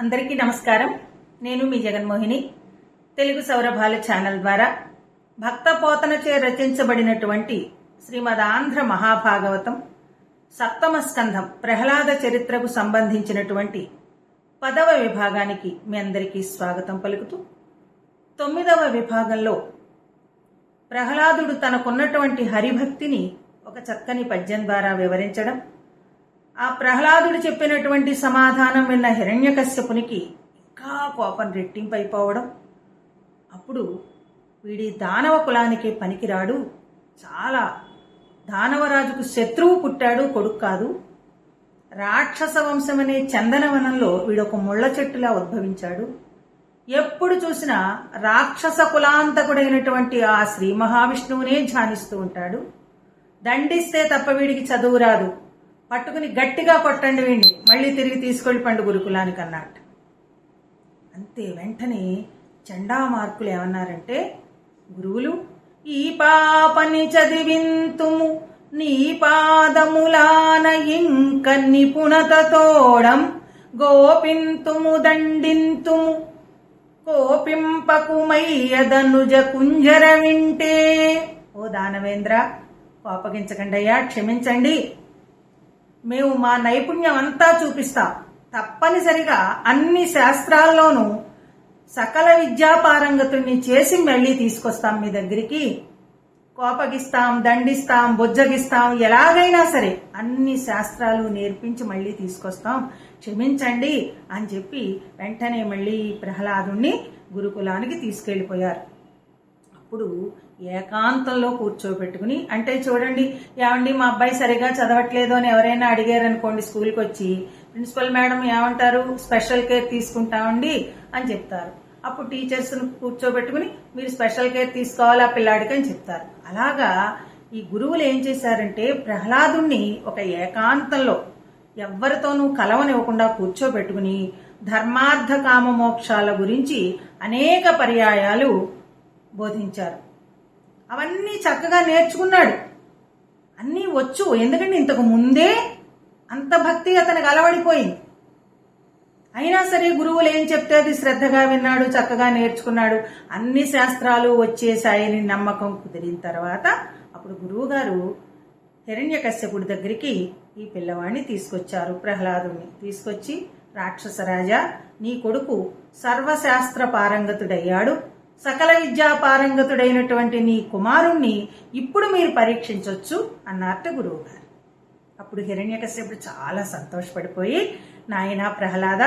అందరికీ నమస్కారం. నేను మీ జగన్మోహిని. తెలుగు సౌరభాల ఛానల్ ద్వారా భక్త పోతనచే రచించబడినటువంటి శ్రీమద్ ఆంధ్ర మహాభాగవతం సప్తమ స్కంధం ప్రహ్లాద చరిత్రకు సంబంధించినటువంటి పదవ విభాగానికి మీ అందరికీ స్వాగతం పలుకుతూ తొమ్మిదవ విభాగంలో ప్రహ్లాదుడు తనకున్నటువంటి హరిభక్తిని ఒక చక్కని పద్యం ద్వారా వివరించడం ఆ ప్రహ్లాదుడు చెప్పినటువంటి సమాధానం విన్న హిరణ్యకశ్యపునికి ఇంకా కోపం రెట్టింపైపోవడం. అప్పుడు వీడి దానవ కులానికి పనికిరాడు. చాలా దానవరాజుకు శత్రువు పుట్టాడు కొడుకు కాదు. రాక్షస వంశమనే చందనవనంలో వీడొక ముళ్ళ చెట్టులా ఉద్భవించాడు. ఎప్పుడు చూసినా రాక్షస కులాంతకుడైనటువంటి ఆ శ్రీ మహావిష్ణువునే ధ్యానిస్తూ ఉంటాడు. దండిస్తే తప్ప వీడికి చదువు రాదు. పట్టుకుని గట్టిగా కొట్టండి వీడిని మళ్ళీ తిరిగి తీసుకెళ్ళి పండు గురుకులానికి అన్నట్టు అంతే వెంటనే చండామార్కులు ఏమన్నారంటే గురువులు ఈ పాపని చదివింతుము. నీ పాదములాన ఇంక నిపుణతతోడం గోపింతుము దండింతుము. కోపింపకుమయ్యదనుజ కుంజర వింటే. ఓ దానవేంద్ర కోపగించకండయ్యా క్షమించండి. మేము మా నైపుణ్యం అంతా చూపిస్తాం. తప్పనిసరిగా అన్ని శాస్త్రాల్లోనూ సకల విద్యాపారంగతుల్ని చేసి మళ్ళీ తీసుకొస్తాం మీ దగ్గరికి. కోపగిస్తాం దండిస్తాం బుజ్జగిస్తాం ఎలాగైనా సరే అన్ని శాస్త్రాలు నేర్పించి మళ్ళీ తీసుకొస్తాం. క్షమించండి అని చెప్పి వెంటనే మళ్ళీ ప్రహ్లాదుణ్ణి గురుకులానికి తీసుకెళ్ళిపోయారు అప్పుడు ఏకాంతంలో కూర్చోబెట్టుకుని అంటే చూడండి ఏమండి మా అబ్బాయి సరిగా చదవట్లేదు అని ఎవరైనా అడిగారనుకోండి స్కూల్కి వచ్చి ప్రిన్సిపల్ మేడం ఏమంటారు? స్పెషల్ కేర్ తీసుకుంటామండి అని చెప్తారు. అప్పుడు టీచర్స్ని కూర్చోబెట్టుకుని మీరు స్పెషల్ కేర్ తీసుకోవాలి ఆ పిల్లాడికి అని చెప్తారు. అలాగా ఈ గురువులు ఏం చేశారంటే ప్రహ్లాదుణ్ణి ఒక ఏకాంతంలో ఎవ్వరితోనూ కలవనివ్వకుండా కూర్చోబెట్టుకుని ధర్మార్థ కామ మోక్షాల గురించి అనేక పర్యాయాలు బోధించారు. అవన్నీ చక్కగా నేర్చుకున్నాడు. అన్నీ వచ్చు ఎందుకంటే ఇంతకు ముందే అంత భక్తి అతనికి అలవడిపోయింది. అయినా సరే గురువులు ఏం చెప్తే అది శ్రద్ధగా విన్నాడు చక్కగా నేర్చుకున్నాడు. అన్ని శాస్త్రాలు వచ్చేసాయని నమ్మకం కుదిరిన తర్వాత అప్పుడు గురువుగారు హిరణ్యకశ్యపుడి దగ్గరికి ఈ పిల్లవాడిని తీసుకొచ్చారు ప్రహ్లాదుని తీసుకొచ్చి రాక్షసరాజా నీ కొడుకు సర్వశాస్త్ర పారంగతుడయ్యాడు. సకల విద్యా పారంగతుడైనటువంటి నీ కుమారుణ్ణి ఇప్పుడు మీరు పరీక్షించవచ్చు అన్నారు గురువు గారు అప్పుడు హిరణ్యకశ్యపుడు చాలా సంతోషపడిపోయి నాయనా ప్రహ్లాద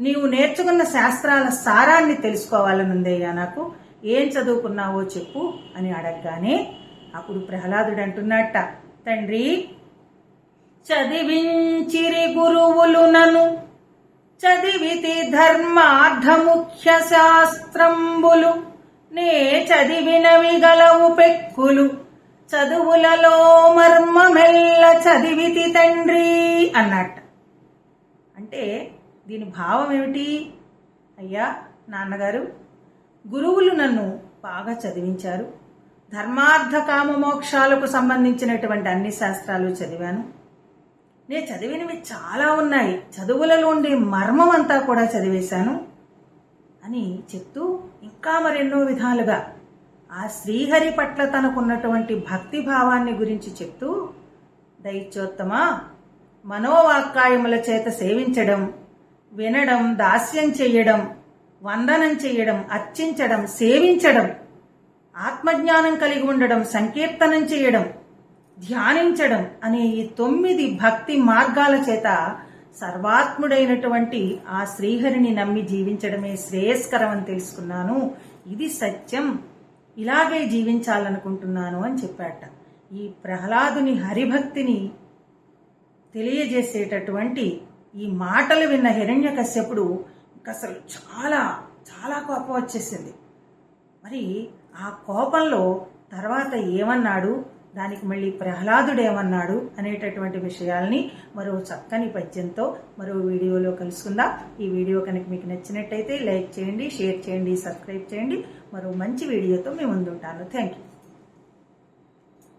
నీవు నేర్చుకున్న శాస్త్రాల సారాన్ని తెలుసుకోవాలనుందయ్యా నాకు. ఏం చదువుకున్నావో చెప్పు అని అడగగానే అప్పుడు ప్రహ్లాదుడు అంటున్నట్ట తండ్రి చదివించిరి గురువులు నను చదివితి ధర్మార్థముఖ్య శాస్త్రంబులు. నే చదివినవి గలవు పెక్కులు. చదువులలో మర్మమెల్ల చదివితి తండ్రి అన్నట్ట. అంటే దీని భావం ఏమిటి? అయ్యా నాన్నగారు గురువులు నన్ను బాగా చదివించారు. ధర్మార్థ కామ మోక్షాలకు సంబంధించినటువంటి అన్ని శాస్త్రాలు చదివాను. నేను చదివినవి చాలా ఉన్నాయి. చదువులలో ఉండే మర్మం అంతా కూడా చదివేశాను. అని చెప్తూ ఇంకా మరెన్నో విధాలుగా ఆ శ్రీహరి పట్ల తనకున్నటువంటి భక్తి భావాన్ని గురించి చెప్తూ దైత్యోత్తమ మనోవాక్కాయముల చేత సేవించడం వినడం దాస్యం చెయ్యడం వందనం చెయ్యడం అర్చించడం సేవించడం ఆత్మజ్ఞానం కలిగి ఉండడం సంకీర్తనం చేయడం ధ్యానించడం అనే ఈ తొమ్మిది భక్తి మార్గాల చేత సర్వాత్ముడైనటువంటి ఆ శ్రీహరిని నమ్మి జీవించడమే శ్రేయస్కరం అని తెలుసుకున్నాను. ఇది సత్యం. ఇలాగే జీవించాలనుకుంటున్నాను అని చెప్పాట. ఈ ప్రహ్లాదుని హరిభక్తిని తెలియజేసేటటువంటి ఈ మాటలు విన్న హిరణ్య కశ్యపుడు అసలు చాలా చాలా కోపం వచ్చేసింది. మరి ఆ కోపంలో తర్వాత ఏమన్నాడు? దానికి మళ్ళీ ప్రహ్లాదుడేమన్నాడు అనేటటువంటి విషయాల్ని మరో చక్కని పద్యంతో మరో వీడియోలో కలుసుకుందాం. ఈ వీడియో కనుక మీకు నచ్చినట్టయితే లైక్ చేయండి షేర్ చేయండి సబ్స్క్రైబ్ చేయండి. మరో మంచి వీడియోతో మేము ముందుంటాను. Thank you